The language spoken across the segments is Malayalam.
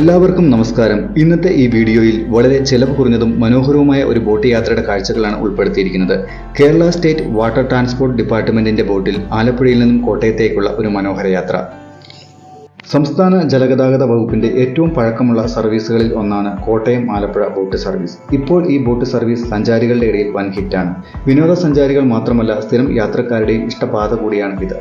എല്ലാവർക്കും നമസ്കാരം. ഇന്നത്തെ ഈ വീഡിയോയിൽ വളരെ ചെലവ് കുറഞ്ഞതും മനോഹരവുമായ ഒരു ബോട്ട് യാത്രയുടെ കാഴ്ചകളാണ് ഉൾപ്പെടുത്തിയിരിക്കുന്നത്. കേരള സ്റ്റേറ്റ് വാട്ടർ ട്രാൻസ്പോർട്ട് ഡിപ്പാർട്ട്മെന്റിന്റെ ബോട്ടിൽ ആലപ്പുഴയിൽ നിന്നും കോട്ടയത്തേക്കുള്ള ഒരു മനോഹര യാത്ര. സംസ്ഥാന ജലഗതാഗത വകുപ്പിന്റെ ഏറ്റവും പഴക്കമുള്ള സർവീസുകളിൽ ഒന്നാണ് കോട്ടയം ആലപ്പുഴ ബോട്ട് സർവീസ്. ഇപ്പോൾ ഈ ബോട്ട് സർവീസ് സഞ്ചാരികളുടെ ഇടയിൽ വൻ ഹിറ്റാണ്. വിനോദസഞ്ചാരികൾ മാത്രമല്ല സ്ഥിരം യാത്രക്കാരുടെയും ഇഷ്ടപാത കൂടിയാണ് ഇത്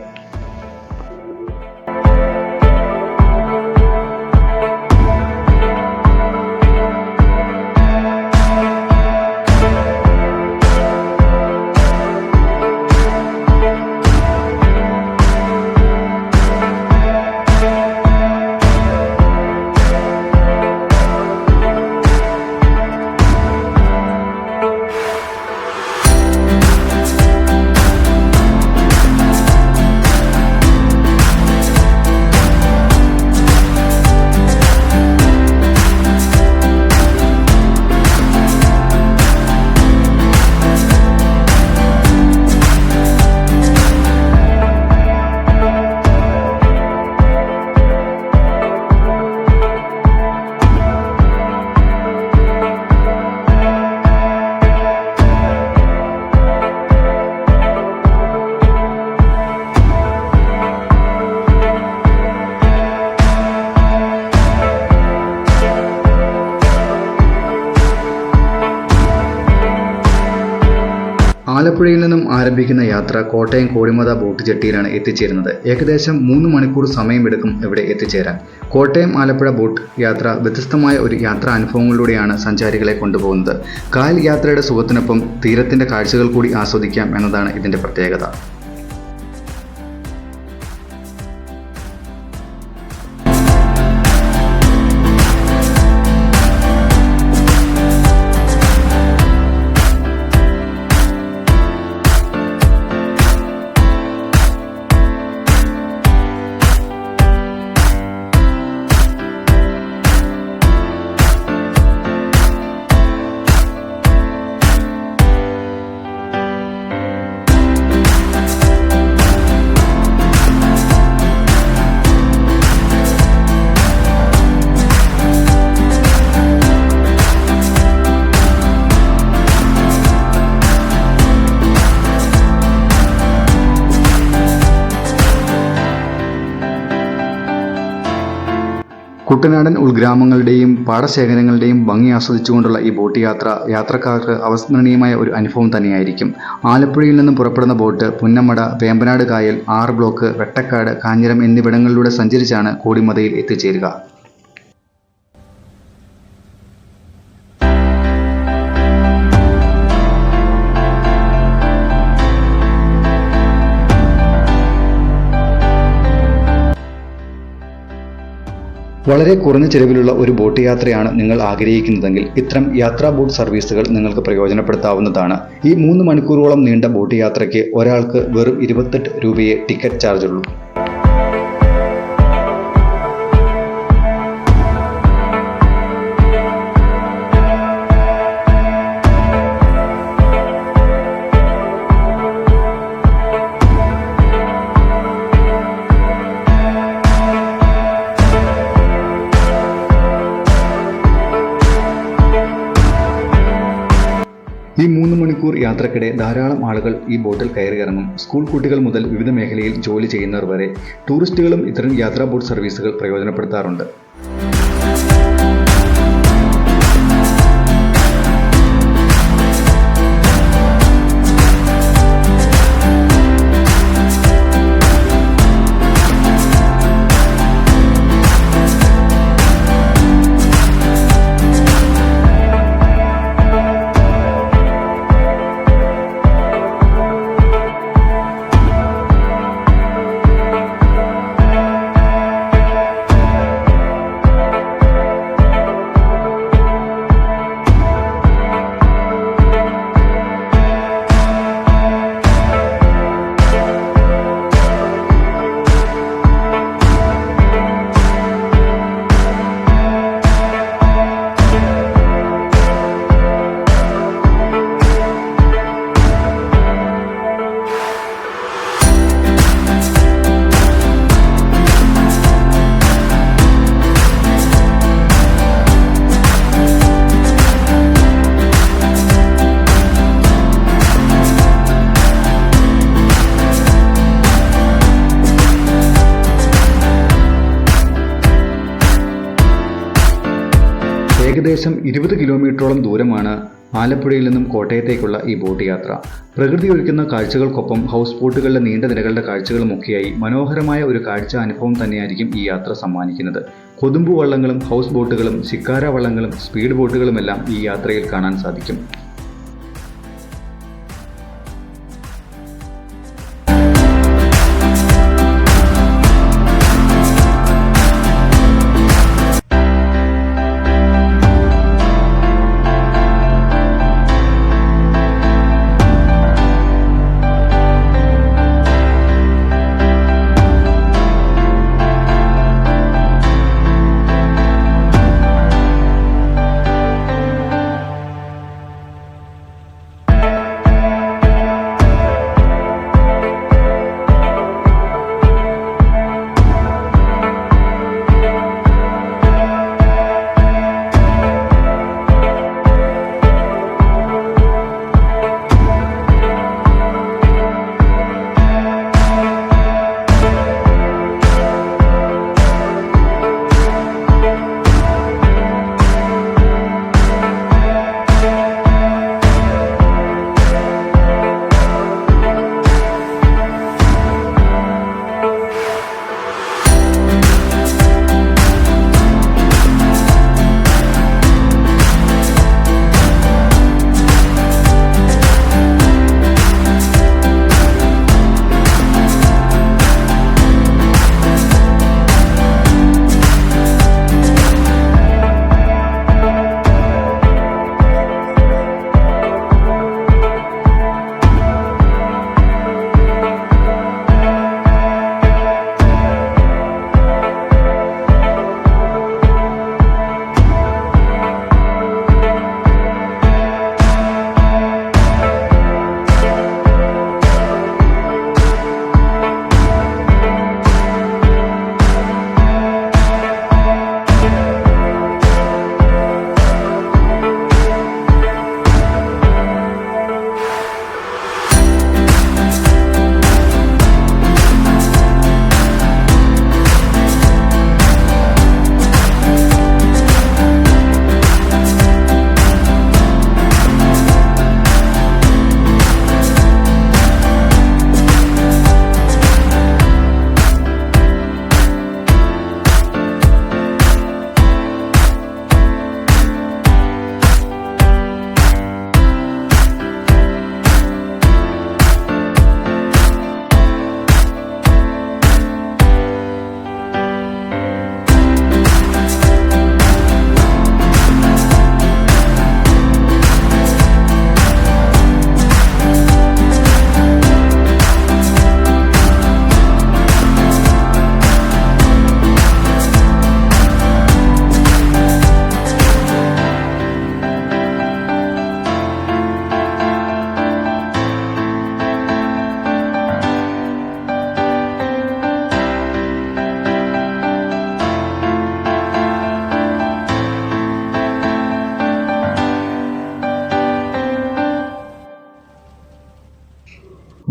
ആലപ്പുഴയിൽ നിന്നും ആരംഭിക്കുന്ന യാത്ര കോട്ടയം കോടിമത ബോട്ട് ജെട്ടിയിലാണ് എത്തിച്ചേരുന്നത്. ഏകദേശം മൂന്ന് മണിക്കൂർ സമയമെടുക്കും ഇവിടെ എത്തിച്ചേരാൻ. കോട്ടയം ആലപ്പുഴ ബോട്ട് യാത്ര വ്യത്യസ്തമായ ഒരു യാത്രാ അനുഭവങ്ങളിലൂടെയാണ് സഞ്ചാരികളെ കൊണ്ടുപോകുന്നത്. കാൽ യാത്രയുടെ സുഖത്തിനൊപ്പം തീരത്തിന്റെ കാഴ്ചകൾ കൂടി ആസ്വദിക്കാം എന്നതാണ് ഇതിന്റെ പ്രത്യേകത. കുട്ടനാടൻ ഉൾഗ്രാമങ്ങളുടെയും പാടശേഖരങ്ങളുടെയും ഭംഗി ആസ്വദിച്ചുകൊണ്ടുള്ള ഈ ബോട്ട് യാത്ര യാത്രക്കാർക്ക് അവസ്മരണീയമായ ഒരു അനുഭവം തന്നെയായിരിക്കും. ആലപ്പുഴയിൽ നിന്നും പുറപ്പെടുന്ന ബോട്ട് പുന്നമട വേമ്പനാട് കായൽ ആറ് ബ്ലോക്ക് വെട്ടക്കാട് കാഞ്ഞിരം എന്നിവിടങ്ങളിലൂടെ സഞ്ചരിച്ചാണ് കോടിമതയിൽ എത്തിച്ചേരുക. വളരെ കുറഞ്ഞ ചെലവിലുള്ള ഒരു ബോട്ട് യാത്രയാണ് നിങ്ങൾ ആഗ്രഹിക്കുന്നതെങ്കിൽ ഇത്തരം യാത്രാ ബോട്ട് സർവീസുകൾ നിങ്ങൾക്ക് പ്രയോജനപ്പെടുത്താവുന്നതാണ്. ഈ മൂന്ന് മണിക്കൂറോളം നീണ്ട ബോട്ട് യാത്രയ്ക്ക് ഒരാൾക്ക് വെറും ഇരുപത്തെട്ട് രൂപയെ ടിക്കറ്റ് ചാർജ് യാത്രക്കിടെ ധാരാളം ആളുകൾ ഈ ബോട്ടിൽ കയറിയിറങ്ങും. സ്കൂൾ കുട്ടികൾ മുതൽ വിവിധ മേഖലയിൽ ജോലി ചെയ്യുന്നവർ വരെ ടൂറിസ്റ്റുകളും ഇത്തരം യാത്രാ ബോട്ട് സർവീസുകൾ പ്രയോജനപ്പെടുത്താറുണ്ട്. ഏകദേശം ഇരുപത് കിലോമീറ്ററോളം ദൂരമാണ് ആലപ്പുഴയിൽ നിന്നും കോട്ടയത്തേക്കുള്ള ഈ ബോട്ട് യാത്ര. പ്രകൃതി ഒരുക്കുന്ന കാഴ്ചകൾക്കൊപ്പം ഹൗസ് ബോട്ടുകളുടെ നീണ്ട നിരകളുടെ കാഴ്ചകളുമൊക്കെയായി മനോഹരമായ ഒരു കാഴ്ച അനുഭവം തന്നെയായിരിക്കും ഈ യാത്ര സമ്മാനിക്കുന്നത്. കൊതുമ്പു വള്ളങ്ങളും ഹൗസ് ബോട്ടുകളും ശിക്കാര വള്ളങ്ങളും സ്പീഡ് ബോട്ടുകളുമെല്ലാം ഈ യാത്രയിൽ കാണാൻ സാധിക്കും.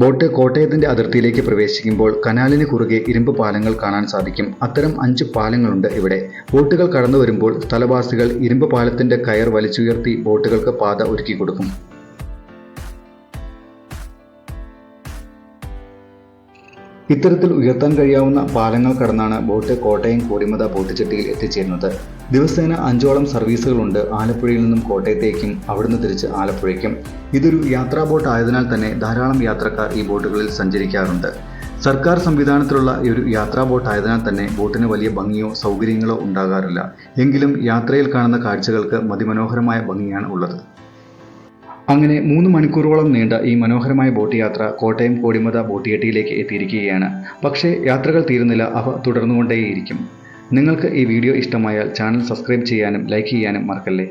ബോട്ട് കോട്ടയത്തിന്റെ അതിർത്തിയിലേക്ക് പ്രവേശിക്കുമ്പോൾ കനാലിന് കുറുകെ ഇരുമ്പ് പാലങ്ങൾ കാണാൻ സാധിക്കും. അത്തരം അഞ്ച് പാലങ്ങളുണ്ട് ഇവിടെ. ബോട്ടുകൾ കടന്നു വരുമ്പോൾ സ്ഥലവാസികൾ ഇരുമ്പ് പാലത്തിന്റെ കയർ വലിച്ചുയർത്തി ബോട്ടുകൾക്ക് പാത ഒരുക്കി കൊടുക്കും ഇത്തരത്തിൽ ഉയർത്താൻ കഴിയാവുന്ന പാലങ്ങൾ കടന്നാണ് ബോട്ട് കോട്ടയം കോടിമത ബോട്ടുചട്ടിയിൽ എത്തിച്ചേരുന്നത്. ദിവസേന അഞ്ചോളം സർവീസുകളുണ്ട് ആലപ്പുഴയിൽ നിന്നും കോട്ടയത്തേക്കും അവിടുന്ന് തിരിച്ച് ആലപ്പുഴയ്ക്കും. ഇതൊരു യാത്രാ ബോട്ട് ആയതിനാൽ തന്നെ ധാരാളം യാത്രക്കാർ ഈ ബോട്ടുകളിൽ സഞ്ചരിക്കാറുണ്ട്. സർക്കാർ സംവിധാനത്തിലുള്ള ഈ ഒരു യാത്രാ ബോട്ട് ആയതിനാൽ തന്നെ ബോട്ടിന് വലിയ ഭംഗിയോ സൗകര്യങ്ങളോ ഉണ്ടാകാറില്ല. എങ്കിലും യാത്രയിൽ കാണുന്ന കാഴ്ചകൾക്ക് മതിമനോഹരമായ ഭംഗിയാണ് ഉള്ളത്. അങ്ങനെ മൂന്ന് മണിക്കൂറോളം നീണ്ട ഈ മനോഹരമായ ബോട്ട് യാത്ര കോട്ടയം കോടിമത ബോട്ടിയട്ടിയിലേക്ക് എത്തിയിരിക്കുകയാണ്. പക്ഷേ യാത്രകൾ തീരുന്നില്ല അവ തുടർന്നുകൊണ്ടേയിരിക്കും. നിങ്ങൾക്ക് ഈ വീഡിയോ ഇഷ്ടമായാൽ ചാനൽ സബ്സ്ക്രൈബ് ചെയ്യാനും ലൈക്ക് ചെയ്യാനും മറക്കല്ലേ?